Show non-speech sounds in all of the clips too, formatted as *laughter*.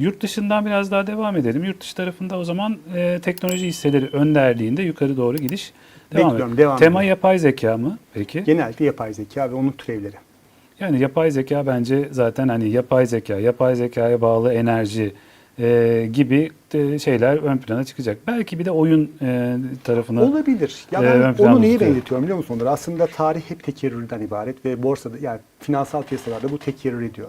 Yurt dışından biraz daha devam edelim. Yurt dışı tarafında o zaman e, teknoloji hisseleri önderliğinde yukarı doğru gidiş devam Bekliyorum, ediyor. devam Tema ediyor. yapay zeka mı peki? Genellikle yapay zeka ve onun türevleri. Yani yapay zeka bence zaten hani yapay zeka, yapay zekaya bağlı enerji e, gibi de şeyler ön plana çıkacak. Belki bir de oyun e, tarafına Olabilir. Ya Ee, ben onu neye benzetiyorum biliyor musun Onur? Aslında tarih hep tekerrürden ibaret ve borsada yani finansal piyasalarda bu tekerrür ediyor.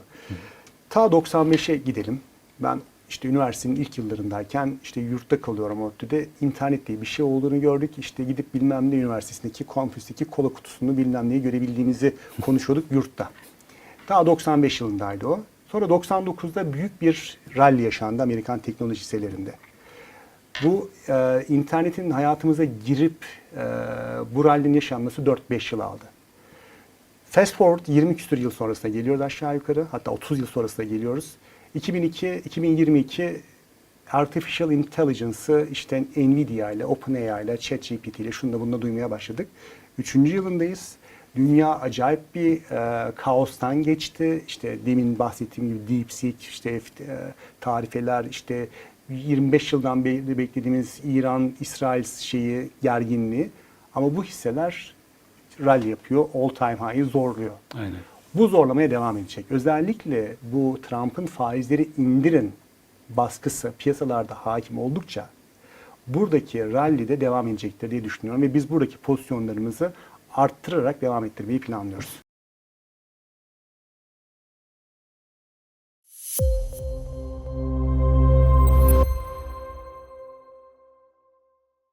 Ta 95'e gidelim. Ben işte üniversitenin ilk yıllarındayken işte yurtta kalıyorum ODTÜ'de. internet diye bir şey olduğunu gördük. İşte gidip bilmem ne üniversitesindeki kampüsteki kola kutusunu bilmem neyi görebildiğimizi *laughs* konuşuyorduk yurtta. Ta 95 yılındaydı o. Sonra 99'da büyük bir rally yaşandı Amerikan teknoloji hisselerinde. Bu e, internetin hayatımıza girip e, bu rallinin yaşanması 4-5 yıl aldı. Fast forward 20 küsur yıl sonrasına geliyoruz aşağı yukarı. Hatta 30 yıl sonrasına geliyoruz. 2002-2022 Artificial Intelligence'ı işte Nvidia ile, OpenAI ile, ChatGPT ile şunu da bununla duymaya başladık. Üçüncü yılındayız. Dünya acayip bir e, kaostan geçti. İşte demin bahsettiğim gibi DeepSeek, işte e, tarifeler, işte 25 yıldan beri beklediğimiz İran-İsrail şeyi, gerginliği. Ama bu hisseler rally yapıyor, all time high'ı zorluyor. Aynen. Bu zorlamaya devam edecek. Özellikle bu Trump'ın faizleri indirin baskısı piyasalarda hakim oldukça buradaki rally de devam edecektir diye düşünüyorum ve biz buradaki pozisyonlarımızı arttırarak devam ettirmeyi planlıyoruz.